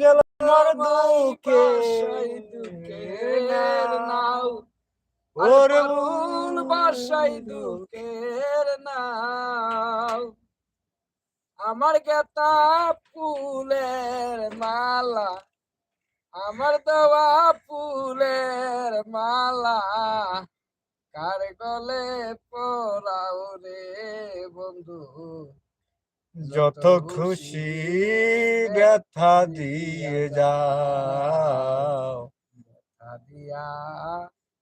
গেল আমার দুঃখে দুঃখের নাও। ওর মন বাসাই দুঃখের নাও। আমার গেতা ফুলের মালা আমার দেওয়া ফুলের মালা কার গলে পরাও রে বন্ধু? যত খুশি ব্যথা দিয়ে যাও।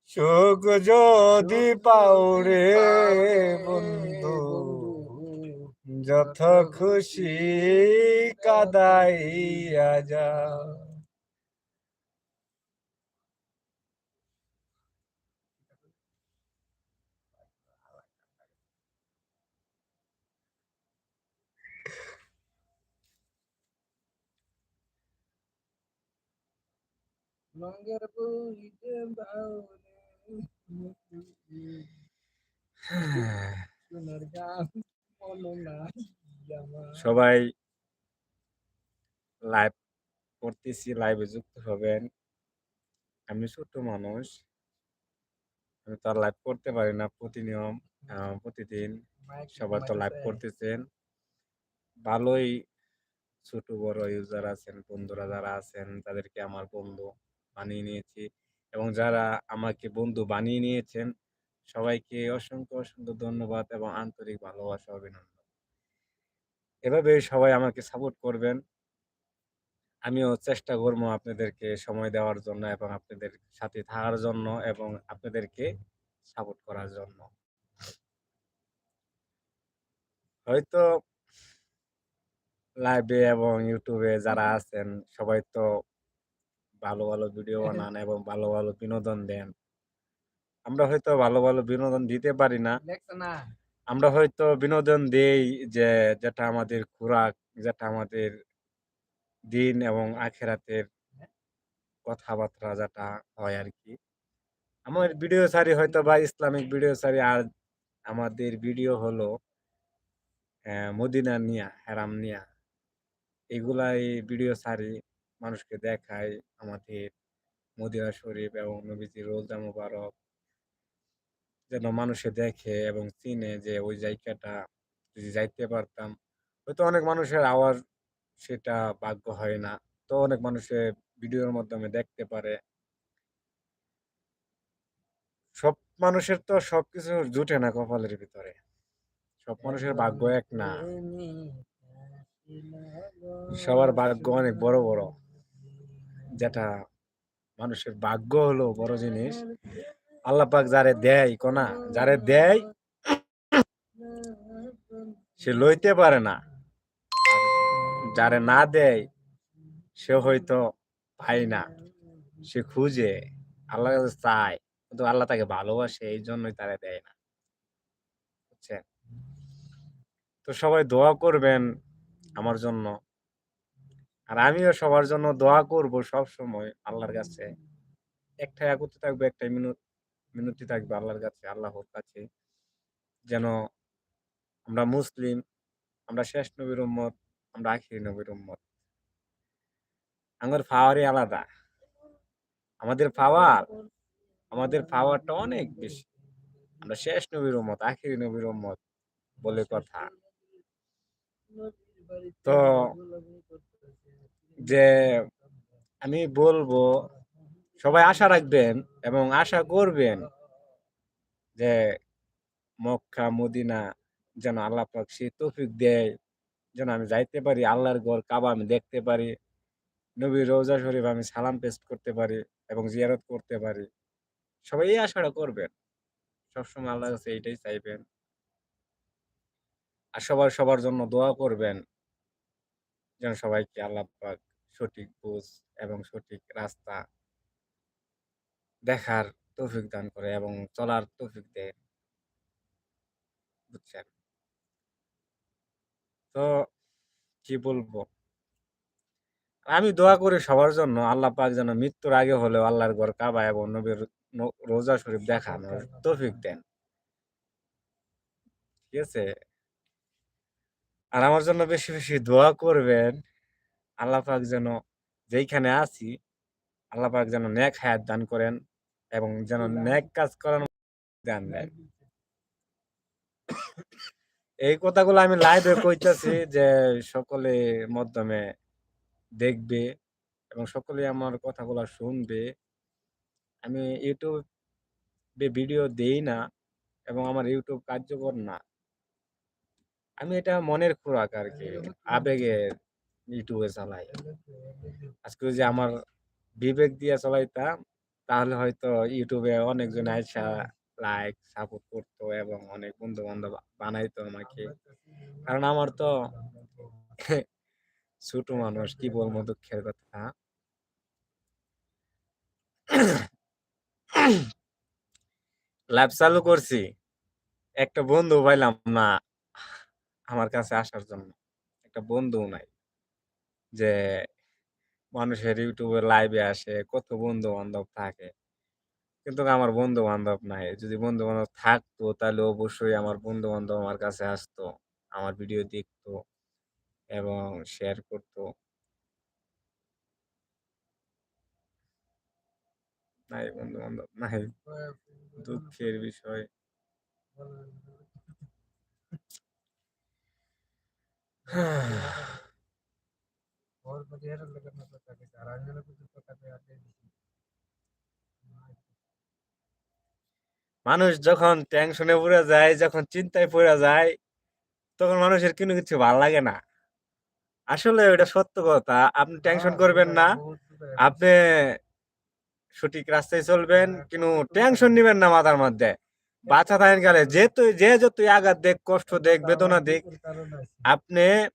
সুখ যদি পাও রে বন্ধু যত খুশি কাদাইয়া যাও। রঙের বইতে বাউরে সোনার গান নাই আমার সবাই লাইভ করতেছি লাইভে যুক্ত হবেন। আমি ছোট মানুষ। আমি তো আর লাইভ করতে পারি না প্রতিনিয়ম প্রতিদিন সবাই তো লাইভ করতেছেন। ভালোই ছোট বড় ইউজার আছেন বন্ধুরা যারা আছেন তাদেরকে আমার বন্ধু। বানিয়ে নিয়েছি এবং যারা আমাকে বন্ধু বানিয়ে নিয়েছেন, সবাইকে অসংখ্য অসংখ্য ধন্যবাদ এবং আন্তরিক ভালোবাসা, অভিনন্দন। এভাবে সবাই আমাকে সাপোর্ট করবেন। আমিও চেষ্টা করব আপনাদেরকে সময় দেওয়ার জন্য এবং আপনাদের সাথে থাকার জন্য এবং আপনাদেরকে সাপোর্ট করার জন্য। হয়তো লাইভে এবং ইউটিউবে যারা আছেন, সবাই তো ভালো ভালো ভিডিও বানান এবং ভালো ভালো বিনোদন দেন। আমরা হয়তো ভালো ভালো বিনোদন দিতে পারি না। আমরা হয়তো বিনোদন দেই যে যেটা আমাদের খোরাক যেটা আমাদের দিন এবং আখেরাতের কথাবার্তা যেটা হয় আর কি আমার ভিডিও সারি হয়তো বা ইসলামিক ভিডিও সারি আর আমাদের ভিডিও হলো মদিনা নিয়া হেরাম নিয়া। এগুলাই ভিডিও সারি মানুষকে দেখাই আমাদের মদিনা শরীফ এবং নবীজি রোজা মুবারক। যেন মানুষে দেখে এবং চিনে যে ওই জায়গাটা যদি যাইতে পারতাম হয়তো অনেক মানুষের আওয়াজ সেটা ভাগ্য হয় না। তো অনেক মানুষের ভিডিওর মাধ্যমে দেখতে পারে। সব মানুষের তো সবকিছু জুটে না কপালের ভিতরে। সব মানুষের ভাগ্য এক না। সবার ভাগ্য অনেক বড় বড়। যেটা মানুষের ভাগ্য হলো বড় জিনিস আল্লাহ পাক যারে দেয় কোনা যারে দেয় সে লইতে পারে না। যারে না দেয় সে হয়তো পায় না। সে খুঁজে আল্লাহ কাছে চায় কিন্তু আল্লাহ তাকে ভালোবাসে এই জন্যই তারা দেয় না। বুঝছেন? তো সবাই দোয়া করবেন আমার জন্য। আর আমিও সবার জন্য দোয়া করব সব সময় আল্লাহর কাছে। একটাই একত্রে থাকবে একটাই মিনতি মিনতি থাকবে আল্লাহর কাছে আল্লাহর কাছে। যেন আমরা মুসলিম আমরা শেষ নবীর উম্মত আমরা আখিরি নবীর উম্মত। আমার পাওয়ারই আলাদা। আমাদের পাওয়ার আমাদের পাওয়ারটা অনেক বেশি। আমরা শেষ নবীর উম্মত আখিরি নবীর উম্মত বলে কথা। তো যে আমি বলব, সবাই আশা রাখবেন এবং আশা করবেন যে মক্কা, মদিনা যেন আল্লাহ পাক সে তৌফিক দেয়, যেন আমি যাইতে পারি, আল্লাহর ঘর কাবা আমি দেখতে পারি, নবীর রোজা শরীফ আমি সালাম পেস্ট করতে পারি এবং জিয়ারত করতে পারি। সবাই এই আশাটা করবেন। সবসময় আল্লাহর কাছে এইটাই চাইবেন। আর সবার সবার জন্য দোয়া করবেন। যেন সবাইকে আল্লাপাক সঠিক বুঝ এবং সঠিক রাস্তা দেখার তৌফিক দান করে এবং চলার তৌফিক দেয়। বুঝছেন? তো কি বলব? আমি দোয়া করি সবার জন্য আল্লাহ পাক যেন মৃত্যুর আগে হলেও আল্লাহর ঘর কাবা এবং নবীর রোজা শরীফ দেখানোর তৌফিক দেন। ঠিক আছে? আর আমার জন্য বেশি বেশি দোয়া করবেন আল্লাহ পাক যেন যেইখানে আছি আল্লাহ পাক যেন নেক হায়াত দান করেন এবং যেন নেক কাজ করার দান দেন। এই কথাগুলো আমি লাইভে কইতাছি যে সকলে মাধ্যমে দেখবে এবং সকলে আমার কথাগুলো শুনবে। আমি ইউটিউবে ভিডিও দেই না এবং আমার ইউটিউব কার্যকর না। আমি এটা মনের খোরাক আর কি আবেগে ইউটিউবে চালাই আজকে যে আমার বিবেক দিয়ে চালাইতাম তাহলে হয়তো ইউটিউবে অনেকজন আইসা লাইক সাপোর্ট করতো এবং অনেক বন্ধু বান্ধব বানাইতো আমাকে। কারণ আমার তো ছোট মানুষ কি বলব দুঃখের কথা। লাইভ চালু করছি। একটা বন্ধু পাইলাম না। আমার কাছে আসার জন্য। একটা বন্ধু নাই। যে মানুষের ইউটিউবে লাইভে আসে কত বন্ধু বান্ধব থাকে। কিন্তু আমার বন্ধু বান্ধব নাই। যদি বন্ধু বান্ধব থাকতো তাহলে অবশ্যই আমার বন্ধু বান্ধব আমার কাছে আসতো আমার ভিডিও দেখতো এবং শেয়ার করতো। নাই বন্ধু বান্ধব নাই দুঃখের বিষয়। और बढ़िया लगा मैं पता के सारा जन कुछ पता पे आते মানুষ যখন টেনশনে পড়ে যায় যখন চিন্তায় পড়ে যায় তখন মানুষের কোনো কিছু ভালো লাগে না আসলে ওটা সত্য কথা আপনি টেনশন করবেন না আপনি সঠিক রাস্তায় চলবেন কিন্তু টেনশন নিবেন না মাথার মধ্যে বাচ্চা থাকেন গেলে যেহেতু যে যতই আঘাত দেখ, কষ্ট দেখ, বেদনা দেখ, আপনি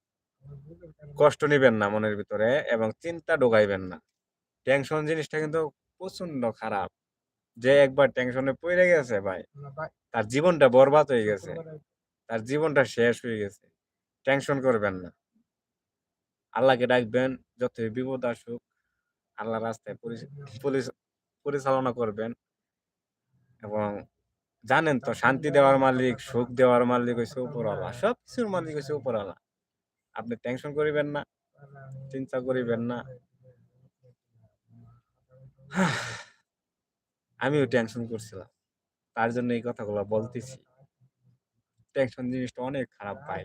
কষ্ট নিবেন না মনের ভিতরে এবং চিন্তা ঢোকাইবেন না। টেনশন জিনিসটা কিন্তু প্রচণ্ড খারাপ। যে একবার টেনশনে পড়ে গেছে ভাই, তার জীবনটা বরবাদ হয়ে গেছে। তার জীবনটা শেষ হয়ে গেছে। টেনশন করবেন না। আল্লাহকে ডাকবেন, যতই বিপদ আসুক আল্লাহ রাস্তায় পরি- পরি- পরিচালনা করবেন এবং জানেন তো শান্তি দেওয়ার মালিক সুখ দেওয়ার মালিক হয়েছে উপরওয়ালা। সব কিছুর মালিক হয়েছে উপরওয়ালা। আপনি টেনশন করিবেন না চিন্তা করিবেন না। আমিও টেনশন করছিলাম। তার জন্য এই কথাগুলো বলতেছি। টেনশন জিনিসটা অনেক খারাপ ভাই।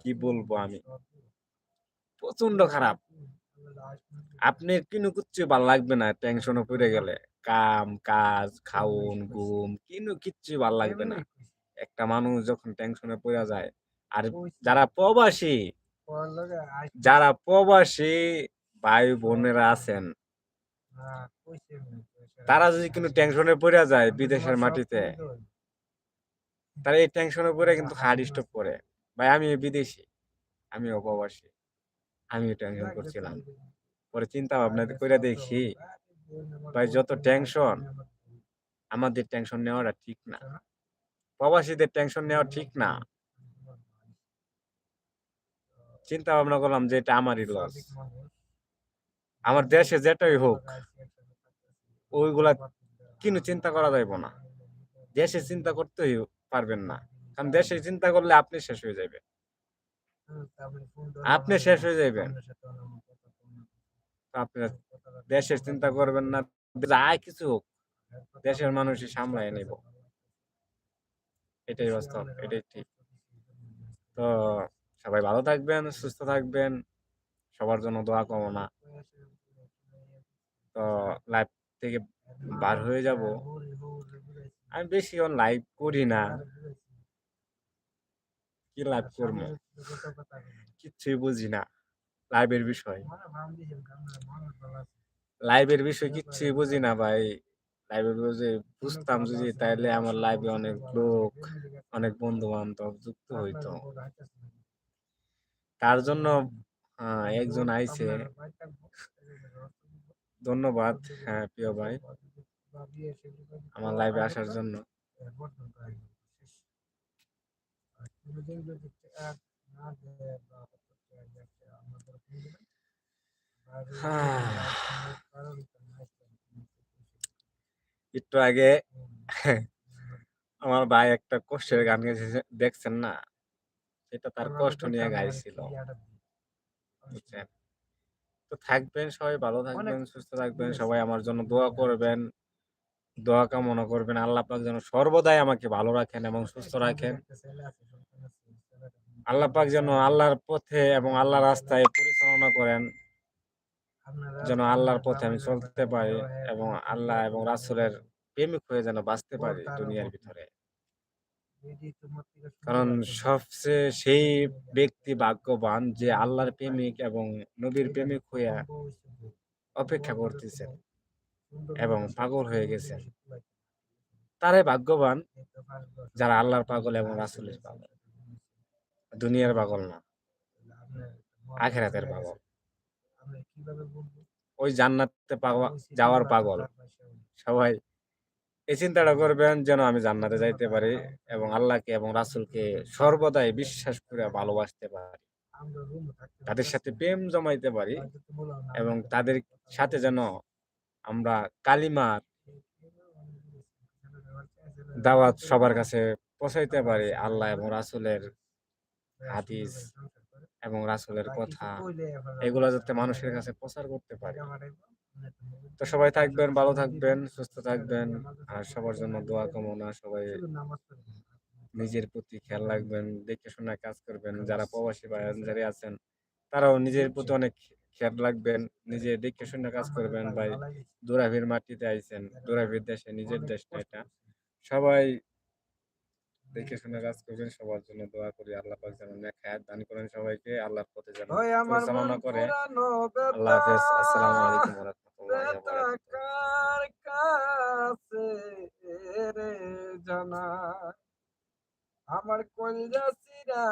কি বলব আমি? প্রচণ্ড খারাপ। আপনি কিনু কিচ্ছু ভালো লাগবে না টেনশনে পড়ে গেলে। কাম কাজ খাউন ঘুম কিনু কিচ্ছু ভালো লাগবে না। একটা মানুষ যখন টেনশনে পড়ে যায় আর যারা প্রবাসী যারা প্রবাসী ভাই বোনেরা আছেন তারা যদি কিন্তু টেনশনে পড়ে যায় বিদেশের মাটিতে তারা এই টেনশনে পড়ে কিন্তু হার্ট স্ট্রোক করে। ভাই আমি বিদেশি আমি অপবাসী আমিও টেনশন করছিলাম। পরে চিন্তা ভাবনা করে দেখি ভাই, যত টেনশন আমাদের টেনশন নেওয়াটা ঠিক না। প্রবাসীদের টেনশন নেওয়া ঠিক না। চিন্তা ভাবনা করলাম যে এটা আমারই লস আমার দেশে যেটাই হোক, ওইগুলা কিন্তু চিন্তা করা যাইব না? দেশে চিন্তা করতেই পারবেন না। কারণ দেশে চিন্তা করলে আপনি শেষ হয়ে যাবে আপনি শেষ হয়ে যাবেন তো আপনি দেশের চিন্তা করবেন না, যা কিছু হোক, দেশের মানুষই সামলায় নেব। এটাই বাস্তব, এটাই ঠিক। তো সবাই ভালো থাকবেন, সুস্থ থাকবেন, সবার জন্য দোয়া কামনা। তো লাইভ থেকে বার হয়ে যাব। আমি বেশি লাইভ করি না। কি লাইভ করব? কিচ্ছুই বুঝি না। লাইভের বিষয়। লাইভের বিষয় কিচ্ছুই বুঝি না ভাই। লাইভের বুঝে বুঝতাম যদি তাইলে আমার লাইভে অনেক লোক অনেক বন্ধু বান্ধব যুক্ত হইতো। তার জন্য একজন আইছে। ধন্যবাদ হ্যাঁ প্রিয় ভাই। আমার লাইভে আসার জন্য। একটু আগে আমার ভাই একটা কষ্টের গান গেছে দেখছেন না সেটা তার কষ্ট নিয়ে গাইছিল বুঝছেন তো থাকবেন সবাই ভালো থাকবেন, সুস্থ থাকবেন। সবাই আমার জন্য দোয়া করবেন। দোয়া কামনা করবেন। আল্লাহ পাক যেন সর্বদাই আমাকে ভালো রাখেন এবং সুস্থ রাখেন। আল্লাহ পাক যেন আল্লাহর পথে এবং আল্লাহর রাস্তায় পরিচালনা করেন। যেন আল্লাহর পথে আমি চলতে পারি এবং আল্লাহ এবং রাসুলের প্রেমিক হয়ে যেন বাঁচতে পারি দুনিয়ার ভিতরে। কারণ সবচেয়ে সেই ব্যক্তি ভাগ্যবান যে আল্লাহর প্রেমিক এবং নবীর প্রেমিক হইয়া। অপেক্ষা করতেছেন এবং পাগল হয়ে গেছেন। তারাই ভাগ্যবান। যারা আল্লাহর পাগল এবং রাসূলের পাগল। দুনিয়ার পাগল না, মহান পাগল। গেছে। আমরা কীভাবে বলব? ওই জান্নাতে যাওয়ার পাগল। সবাই এই চিন্তাটা করবেন যেন আমি জান্নাতে যাইতে পারি এবং আল্লাহকে এবং রাসূলকে সর্বদাই বিশ্বাস করে ভালোবাসতে পারি। তাদের সাথে প্রেম জমাইতে পারি এবং তাদের সাথে যেন আমরা কালিমার দাওয়াত সবার কাছে পৌঁছাইতে পারি আল্লাহ এবং রাসূলের হাদিস। এবং রাসূলের বা কথা এগুলো যাতে মানুষের কাছে প্রচার করতে পারি। তো সবাই থাকবেন, ভালো থাকবেন, সুস্থ থাকবেন। আর সবার জন্য দোয়া কামনা। সবাই। নিজের প্রতি খেয়াল রাখবেন, দেখে শুনে কাজ করবেন। যারা প্রবাসী ভাই যারা আছেন তারাও নিজের প্রতি? অনেক খেয়াল রাখবেন। নিজে দেখে শুনে কাজ করবেন ভাই। দূরাভির মাটিতে আইছেন। দূরাভির দেশে নিজের দেশ এটা। সবাই দেখে শুনে কাজ করবেন। সবার জন্য দোয়া করি। আল্লাহ পাক যেন নেক হায়াত দান করেন সবাইকে। আল্লাহর পথে যেন পরিচালনা করে। আল্লাহ হাফেজ। আসসালামু আলাইকুম ওয়া রাহমাতুল্লাহি ওয়া বারাকাতুহু। আমার কলজা সিরা